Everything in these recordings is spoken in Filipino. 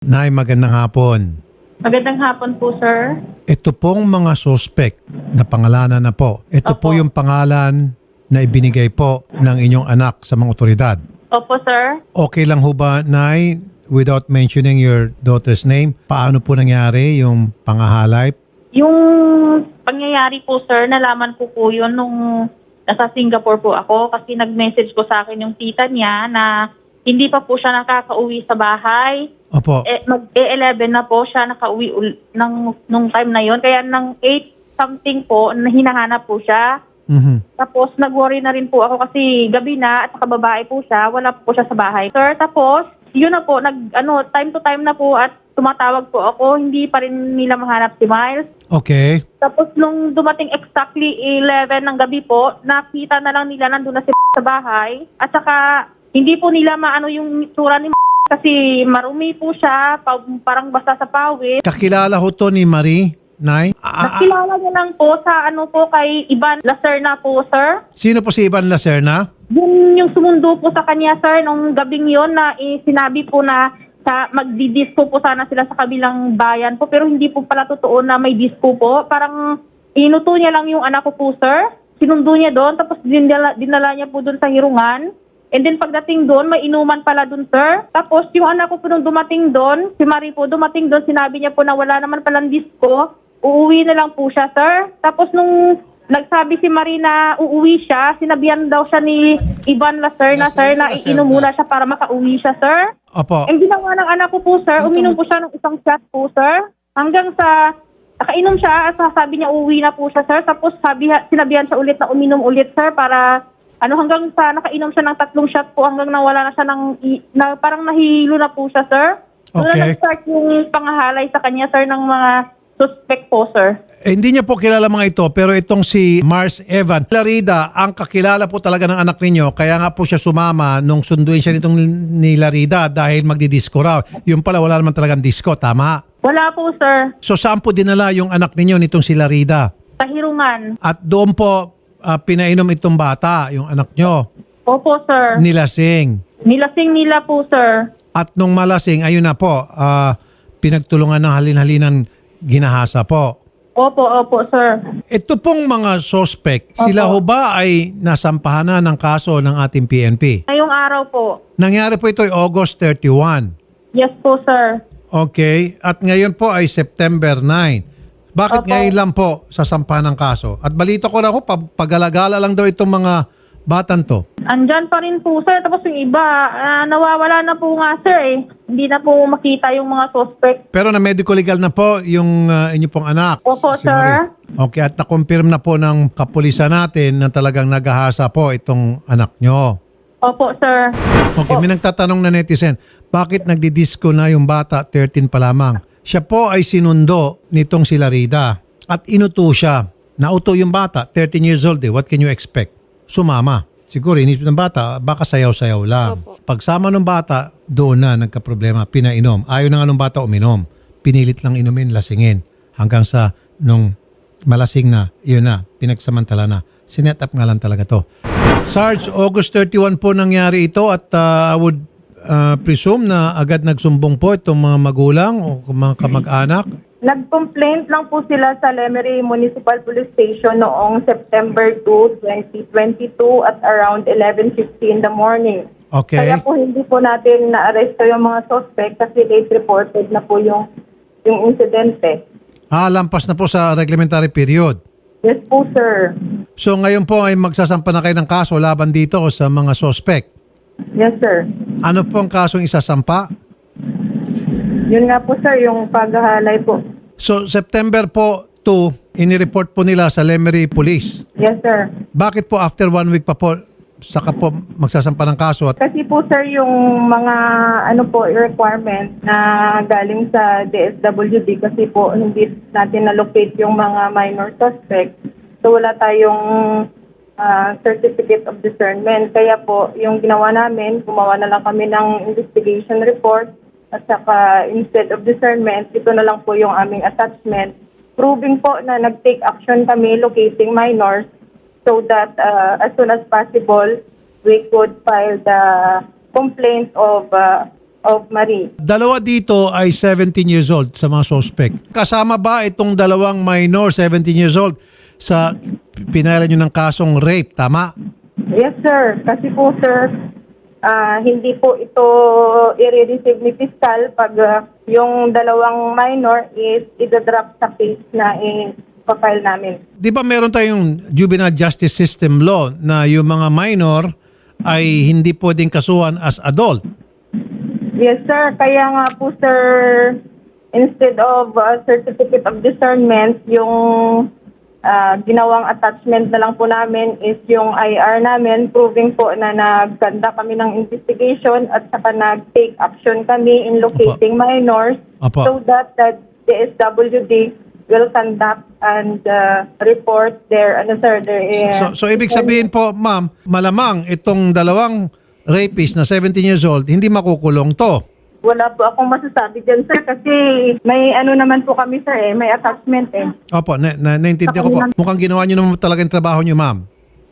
Nay, magandang hapon. Magandang hapon po, sir. Ito pong mga suspect na pangalanan na po. Ito po Opo. yung pangalan na ibinigay po ng inyong anak sa mga otoridad. Opo, sir. Okay lang ho ba, Nay, without mentioning your daughter's name, paano po nangyari yung pangahalay? Yung pangyayari po, sir, nalaman ko po yun nung nasa Singapore po ako kasi nag-message ko sa akin yung tita niya na hindi pa po siya nakakauwi sa bahay. Opo. Eh, mag-E11 na po siya nakauwi ul- ng, nung time na yon Kaya ng 8 something po, na hinahanap po siya. Mhm. Tapos nag-worry na rin po ako kasi gabi na at saka babae po siya, wala po siya sa bahay. Sir, tapos yun na po, nag, ano, time to time na po at tumatawag po ako, hindi pa rin nila mahanap si Miles. Okay. Tapos nung dumating exactly 11 ng gabi po, nakita na lang nila nandun na si sa bahay. At saka hindi po nila maano yung itsura ni kasi marumi po siya, pa- parang basta sa pawis. Kakilala ho to ni Marie, Nay? Ah, ah, Nakilala niya lang po sa ano po kay Ivan Lacerna po, sir. sino po si Ivan Lacerna? Yun yung sumundo po sa kanya, sir, nung gabing yon na eh, sinabi po na sa magdi-disco po sana sila sa kabilang bayan po pero hindi po pala totoo na may disco po. Parang inuto niya lang yung anak ko po, sir. Sinundo niya doon tapos dinala, dinala niya po doon sa Hirungan. And then pagdating doon, may inuman pala doon, sir. Tapos yung anak ko po nung dumating doon, si Marie po dumating doon, sinabi niya po na wala naman palang disco. Uuwi na lang po siya, sir. Tapos nung nagsabi si Marie na uuwi siya, sinabihan daw siya ni Ivan Lacer na, sir, na iinom muna siya para makauwi siya, sir. Opo. Ang ginawa ng anak ko po, sir, uminom po siya ng isang shot po, sir. Hanggang sa nakainom siya, at sabi niya uuwi na po siya, sir. Tapos sabi, sinabihan siya ulit na uminom ulit, sir, para ano hanggang sa nakainom siya ng tatlong shot po hanggang nawala na siya ng na, parang nahilo na po siya, sir. Okay. nag-start yung pangahalay sa kanya, sir, ng mga suspect po, sir. Eh, hindi niya po kilala mga ito, pero itong si Mars Evan, Larida, ang kakilala po talaga ng anak ninyo, kaya nga po siya sumama nung sunduin siya nitong ni Larida dahil magdi-disco raw. Yung pala, wala naman talagang disco, tama? Wala po, sir. So saan po dinala yung anak ninyo nitong si Larida? Sa Hirungan. At doon po ah, pinainom itong bata, yung anak nyo, Opo, sir. nilasing. Nilasing nila po, sir. At nung malasing, ayun na po, ah, pinagtulungan ng halin-halinan ginahasa po. Opo, opo, sir. Ito pong mga suspect, sila ho ba ay nasampahan na ng kaso ng ating PNP? Ngayong araw po. Nangyari po ito ay August 31. Yes po, sir. Okay. At ngayon po ay September 9. Bakit Opo. ngayon lang po sasampahan ng kaso? At balita ko na pag- pagalagala lang daw itong mga batang to. Andyan pa rin po, sir. Tapos yung iba, ah, nawawala na po nga, sir, eh. Hindi na po makita yung mga suspect. Pero na medical legal na po yung uh, inyo pong anak. Opo, si sir. Marie. Okay, at na-confirm na po ng kapulisan natin na talagang nagahasa po itong anak nyo. Opo, sir. Okay, may nagtatanong na netizen, bakit nagdi-disco na yung bata 13 pa lamang? Siya po ay sinundo nitong si Larida at inuto siya. Nauto yung bata, 13 years old eh. What can you expect? Sumama. Siguro inisip ng bata, baka sayaw-sayaw lang. Pagsama ng bata, doon na nagka-problema, pinainom. Ayaw na nga ng bata uminom. Pinilit lang inumin, lasingin. Hanggang sa nung malasing na, yun na, pinagsamantala na. Sinet up nga lang talaga to. Sarge, August 31 po nangyari ito at uh, I would uh, presume na agad nagsumbong po itong mga magulang o mga kamag-anak. Nag-complaint lang po sila sa Lemery Municipal Police Station noong September 2, 2022 at around 11.50 in the morning. Okay. Kaya po hindi po natin na-arresto yung mga suspect kasi late reported na po yung, yung insidente. Ah, lampas na po sa reglementary period. Yes po, sir. So ngayon po ay magsasampa na kayo ng kaso laban dito sa mga suspect. Yes, sir. Ano po ang kasong isasampa? Yun nga po, sir, yung paghahalay po. So September po 2, inireport po nila sa Lemery Police. Yes, sir. Bakit po after one week pa po saka po magsasampa ng kaso at Kasi po, sir, yung mga ano po, requirement na galing sa DSWD kasi po hindi natin na-locate yung mga minor suspect. So wala tayong ah, certificate of discernment. Kaya po, yung ginawa namin, gumawa na lang kami ng investigation report at saka instead of discernment, ito na lang po yung aming attachment proving po na nag-take action kami locating minors so that uh, as soon as possible we could file the complaint of uh, of Marie. Dalawa dito ay 17 years old sa mga suspect. Kasama ba itong dalawang minor, 17 years old, sa pinayaran nyo ng kasong rape? Tama? Yes, sir. Kasi po, sir, ah, hindi po ito i-receive ni Fiscal pag ah, yung dalawang minor is i-drop sa case na i-file namin. Di ba meron tayong juvenile justice system law na yung mga minor ay hindi pwedeng kasuhan as adult? Yes, sir. Kaya nga po, sir, instead of uh, certificate of discernment, yung ah, ginawang attachment na lang po namin is yung IR namin, proving po na nagkanda kami ng investigation at saka nag-take action kami in locating minors Apo. so that the DSWD will conduct and uh, report their, ano sir, their... uh, So, so ibig sabihin po, ma'am, malamang itong dalawang rapist na 17 years old, hindi makukulong to. Wala po akong masasabi dyan, sir, kasi may ano naman po kami, sir, eh, may attachment eh. Opo, na, na, naintindihan ko po. Mukhang ginawa nyo naman talaga yung trabaho nyo, ma'am.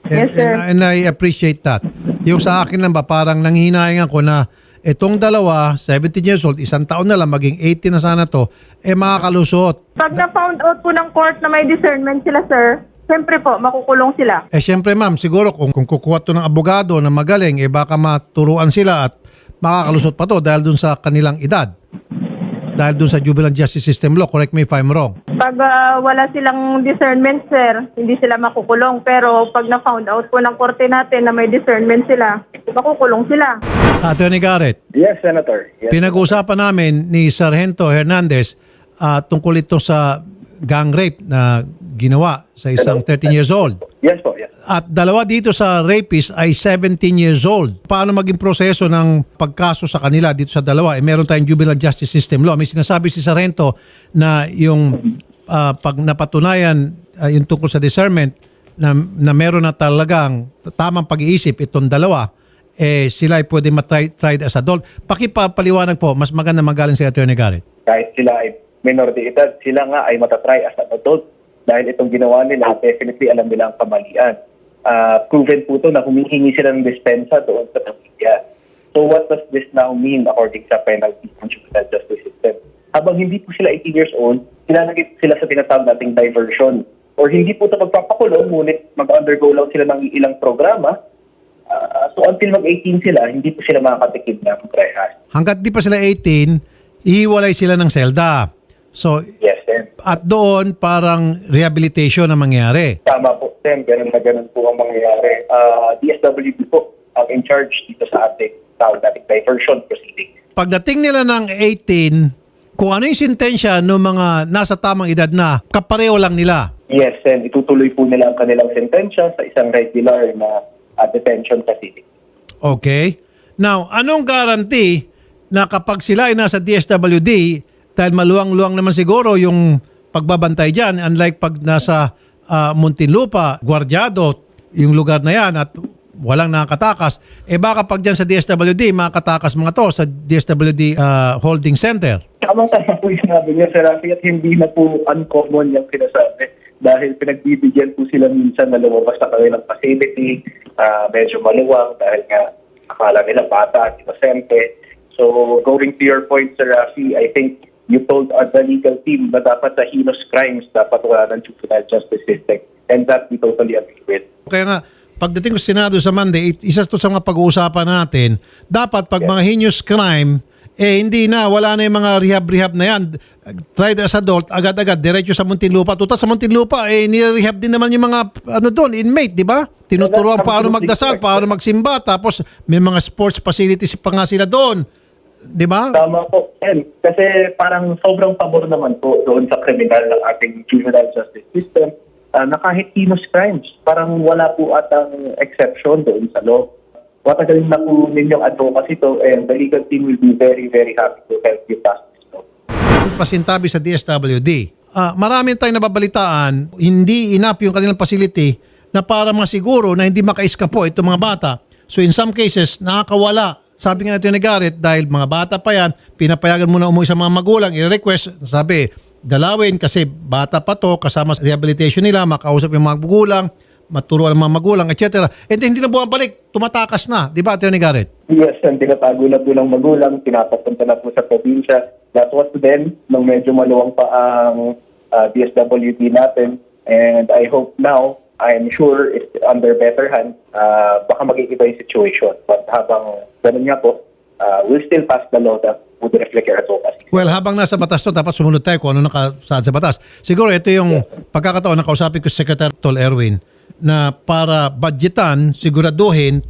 And, Yes, sir. and, and I appreciate that. Yung sa akin lang ba, parang nanghihinayan ako na itong dalawa, 17 years old, isang taon na lang, maging 18 na sana to, eh makakalusot. Pag na-found out po ng court na may discernment sila, sir, siyempre po, makukulong sila. Eh syempre ma'am, siguro kung, kung kukuha to ng abogado na magaling, eh baka maturuan sila at makakalusot pa to dahil dun sa kanilang edad. Dahil dun sa juvenile justice system law, correct me if I'm wrong. Pag ah, wala silang discernment, sir, hindi sila makukulong. Pero pag na-found out po ng korte natin na may discernment sila, makukulong sila. Attorney Garrett, Yes, Senator. Yes. Pinag-usapan namin ni Sargento Hernandez ah, tungkol ito sa gang rape na ginawa sa isang 13 years old. Yes po, yes. At dalawa dito sa rapist ay 17 years old. Paano maging proseso ng pagkaso sa kanila dito sa dalawa? Eh, meron tayong juvenile justice system law. May sinasabi si Sargento na yung ah, pag napatunayan ah, yung tungkol sa discernment na, na meron na talagang tamang pag-iisip itong dalawa, eh sila ay pwede matry tried as adult. Pakipapaliwanag po, mas maganda magaling si Attorney Garrett. Kahit sila ay minor de edad, sila nga ay matatry as adult dahil itong ginawa nila, definitely alam nila ang kamalian. Ah, proven po to na humihingi sila ng dispensa doon sa pamilya. So what does this now mean according sa penalty ng juvenile justice system? Habang hindi po sila 18 years old, sinanagit sila sa tinatawag nating diversion. Or hindi po ito magpapakulong, ngunit mag-undergo lang sila ng ilang programa. Ah, so until mag-18 sila, hindi po sila makakatikim ng rehas. Hanggat di pa sila 18, hihiwalay sila ng selda. So, Yes. At doon parang rehabilitation ang mangyari. Tama po, Sen. Ganun na ganun po ang mangyayari. Ah, DSWD po ang in charge dito sa ating tawag nating diversion proceeding. Pagdating nila ng 18, kung ano yung sintensya ng mga nasa tamang edad na, kapareho lang nila. Yes, Sen. Itutuloy po nila ang kanilang sentensya sa isang regular na ah, detention facility. Okay? Now, anong guarantee na kapag sila ay nasa DSWD, dahil maluwang-luwang naman siguro yung pagbabantay dyan, unlike pag nasa ah, Muntinlupa, Guardiado, yung lugar na yan at walang nakakatakas, eh baka pag dyan sa DSWD, makakatakas mga to sa DSWD ah, Holding Center. Tamang-tama po yung sinabi niya, Sir at hindi na po uncommon yung sinasabi. Dahil pinagbibigyan po sila minsan na lumabas na kanilang facility, ah, medyo maluwang dahil nga akala nila bata at inosente. So going to your point, Sir Rafi, I think you told uh, the legal team na dapat sa heinous crimes dapat wala ng juvenile justice system. And that we totally agree with. Kaya nga, pagdating ko Senado sa Monday, it- isa to sa mga pag-uusapan natin, dapat pag mga heinous crime, eh hindi na, wala na yung mga rehab-rehab na yan. Tried as adult, agad-agad, diretso sa Muntinlupa. Tuta sa Muntinlupa, eh nire-rehab din naman yung mga, ano doon, inmate, di ba? Tinuturuan paano magdasal, paano magsimba, tapos may mga sports facilities pa nga sila doon. Di ba? Tama po. And kasi parang sobrang pabor naman po doon sa kriminal ng ating juvenile justice system ah, na kahit heinous crimes, parang wala po atang exception doon sa law. Matagal na po ninyong advocacy to and the legal team will be very, very happy to help you pass this law. pasintabi sa DSWD. Ah, marami tayong nababalitaan, hindi enough yung kanilang facility na para masiguro na hindi makaiskapo itong mga bata. So in some cases, nakakawala. Sabi nga natin ni Garrett, dahil mga bata pa yan, pinapayagan muna umuwi sa mga magulang, i-request, sabi, dalawin kasi bata pa to, kasama sa rehabilitation nila, makausap yung mga magulang, maturuan ng mga magulang, etc. And hindi na bumabalik, tumatakas na. Di ba, Attorney Garrett? Yes, ang tinatago na po ng magulang, pinapapunta na po sa probinsya. That was then, nung medyo maluwang pa ang uh, DSWD natin. And I hope now, I'm sure it's under better hands, uh, baka mag-iiba yung situation. But habang ganun nga po, uh, we'll still pass the law that would reflect your advocacy. Well, habang nasa batas to, dapat sumunod tayo kung ano nakasaad sa batas. Siguro ito yung pagkakataon na kausapin ko si Secretary Tol Erwin na para budgetan, siguraduhin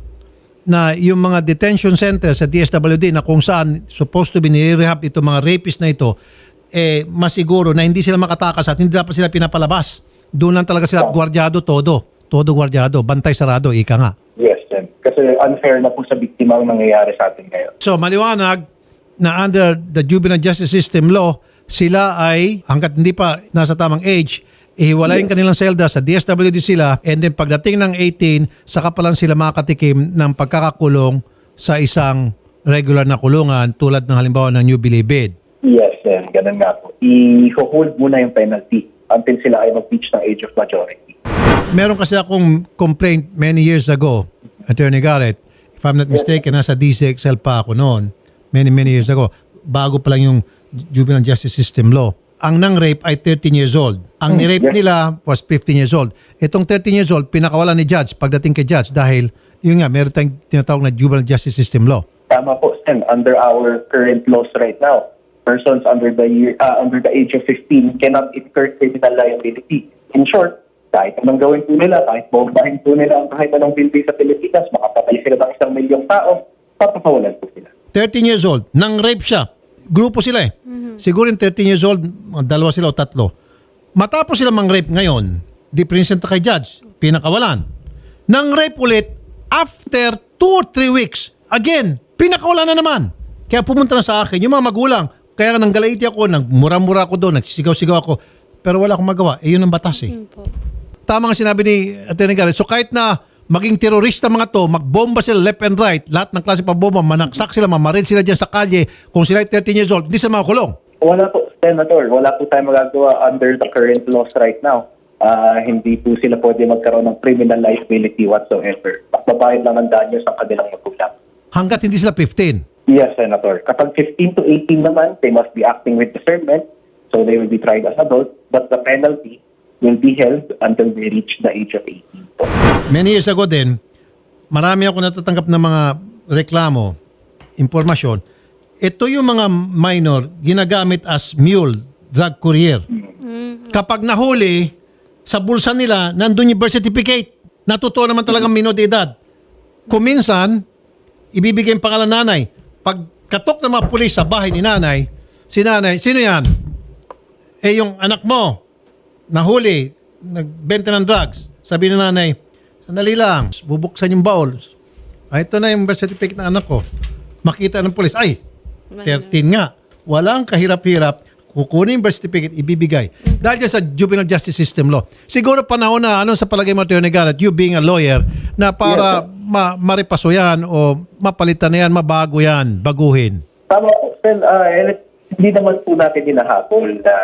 na yung mga detention center sa DSWD na kung saan supposed to be nire-rehab itong mga rapist na ito, eh, masiguro na hindi sila makatakas at hindi dapat sila pinapalabas. Doon lang talaga sila gwardyado todo. Todo gwardyado, bantay sarado, ika nga. Yes, then. Kasi unfair na po sa biktima ang nangyayari sa atin ngayon. So maliwanag na under the juvenile justice system law, sila ay hanggat hindi pa nasa tamang age, ihiwalayin kanilang selda sa DSWD sila and then pagdating ng 18, saka pa lang sila makatikim ng pagkakakulong sa isang regular na kulungan tulad ng halimbawa ng new bilibid. Yes, then. Ganun nga po. I-hold muna yung penalty until sila ay mag-reach ng age of majority. Meron kasi akong complaint many years ago, Attorney Garrett. If I'm not mistaken, nasa DCXL pa ako noon, many, many years ago. Bago pa lang yung juvenile justice system law. Ang nang-rape ay 13 years old. Ang ni-rape yes. nila was 15 years old. Itong 13 years old, pinakawalan ni judge pagdating kay judge dahil, yun nga, meron tayong tinatawag na juvenile justice system law. Tama po, Sen. Under our current laws right now, persons under the year, uh, under the age of 15 cannot incur criminal liability. In short, kahit anong gawin po nila, kahit bombahin po nila ang kahit anong building sa Pilipinas, makapatay sila ng isang milyong tao, papapawalan po sila. 13 years old, nang-rape siya. Grupo sila eh. Siguro yung 13 years old, dalawa sila o tatlo. Matapos sila mang-rape ngayon, di present kay judge, pinakawalan. Nang-rape ulit, after 2 or 3 weeks, again, pinakawalan na naman. Kaya pumunta na sa akin, yung mga magulang, kaya nang galaiti ako, nagmura-mura ako doon, nagsisigaw-sigaw ako, pero wala akong magawa. Eh, yun ang batas eh. Tama nga sinabi ni Atty. Garrett. So kahit na maging terorista mga to, magbomba sila left and right, lahat ng klase pambomba, manaksak sila, mamaril sila dyan sa kalye, kung sila ay 13 years old, hindi sila makakulong. Wala po, Senator. Wala po tayong magagawa under the current laws right now. Ah, hindi po sila pwede magkaroon ng criminal liability whatsoever. Babayad lang ng danyo sa kanilang magulang. Hanggat hindi sila 15. Yes, Senator. Kapag 15 to 18 naman, they must be acting with discernment. So they will be tried as adults. But the penalty will be held until they reach the age of 18. po. Many years ago din, marami ako natatanggap ng mga reklamo, impormasyon. Ito yung mga minor ginagamit as mule, drug courier. Kapag nahuli, sa bulsa nila, nandun yung birth certificate. Natutuwa naman talagang minor de edad. Kung minsan, ibibigay yung pangalan nanay. Pag katok ng mga pulis sa bahay ni nanay, si nanay, sino yan? Eh yung anak mo, nahuli, nagbenta ng drugs. Sabi ng nanay, sandali lang, bubuksan yung baul. Ay, ito na yung birth certificate ng anak ko. Makita ng pulis, ay, 13 nga. Walang kahirap-hirap, kukunin yung birth certificate, ibibigay. Dahil dyan sa juvenile justice system law. Siguro panahon na, ano sa palagay mo, Attorney Garrett, you being a lawyer, na para ma maripaso yan o mapalitan na yan, mabago yan, baguhin. Tama po, Sen. And it- hindi naman po natin hinahabol na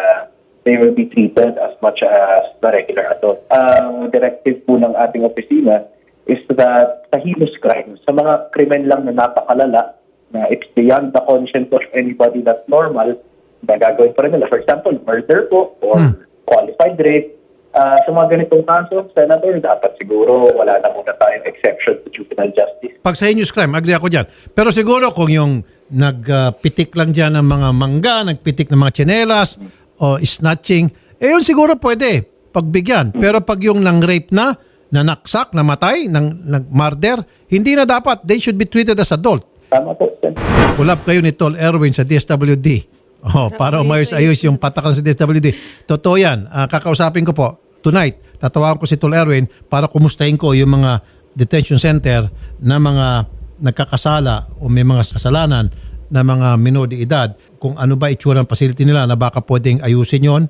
they will be treated as much as the regular adult. Ang directive po ng ating opisina is that sa heinous crimes, sa mga krimen lang na napakalala, na it's beyond the conscience of anybody that's normal, na gagawin pa rin nila. For example, murder po or qualified rape. Ah, sa mga ganitong kaso, Senator, dapat siguro wala na muna tayong exception to juvenile justice. Pag sa heinous crime, agree ako dyan. Pero siguro kung yung nagpitik lang dyan ng mga mangga, nagpitik ng mga tsinelas, o snatching, eh yun siguro pwede, pagbigyan. Pero pag yung nang-rape na, nanaksak, namatay, nang, nag-murder, hindi na dapat. They should be treated as adult. Tama po, Sen. Kulap kayo ni Tol Erwin sa DSWD. Oh, para umayos-ayos yung patakan sa DSWD. Totoo yan. Ah, kakausapin ko po tonight. Tatawagan ko si Tol Erwin para kumustahin ko yung mga detention center na mga nagkakasala o may mga kasalanan na mga minor de edad kung ano ba itsura ng facility nila na baka pwedeng ayusin yon,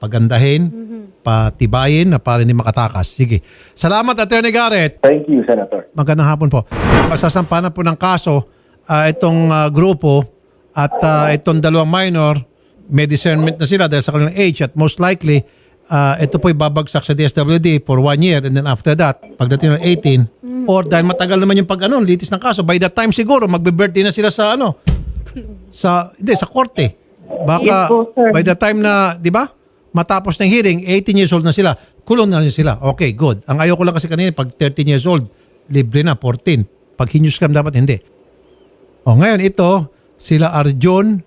pagandahin, patibayin na para hindi makatakas. Sige. Salamat, Attorney Garrett. Thank you, Senator. Magandang hapon po. Masasampanan po ng kaso ah, itong ah, grupo at ah, itong dalawang minor, may discernment na sila dahil sa kanilang age at most likely ah, ito po'y babagsak sa DSWD for one year and then after that, pagdating ng 18, or dahil matagal naman yung pag ano, litis ng kaso, by that time siguro, magbe-birthday na sila sa ano, sa, hindi, sa korte. Baka by the time na, di ba, matapos ng hearing, 18 years old na sila, kulong na rin sila. Okay, good. Ang ayaw ko lang kasi kanina, pag 13 years old, libre na, 14. Pag hinus scam, dapat hindi. O ngayon, ito, sila Arjun,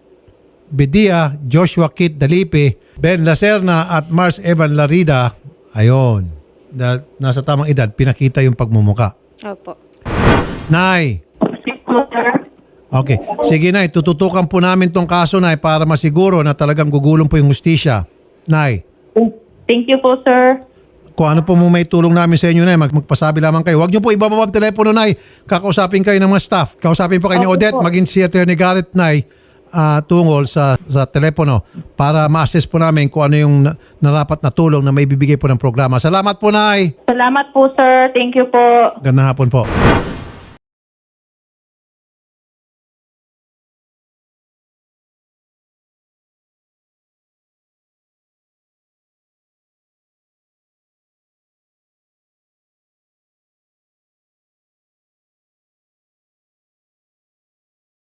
Bedia, Joshua Kit Dalipe, Ben Lacerna at Mars Evan Larida. Ayon. Da, nasa tamang edad, pinakita yung pagmumuka. Opo. Nay. Okay. Sige, Nay. Tututukan po namin tong kaso, Nay, para masiguro na talagang gugulong po yung hustisya. Nay, Thank you po, sir. kung ano po mo may tulong namin sa inyo, Nay, mag magpasabi lamang kayo. Huwag niyo po ibababa ang telepono, Nay. Kakausapin kayo ng mga staff. Kausapin po kayo ni Odette, po. maging si Attorney Garrett, Nay, ah, tungol sa, sa telepono para ma-assess po namin kung ano yung na- narapat na tulong na may bibigay po ng programa. Salamat po, Nay. Salamat po, sir. Thank you po. Gandang hapon po.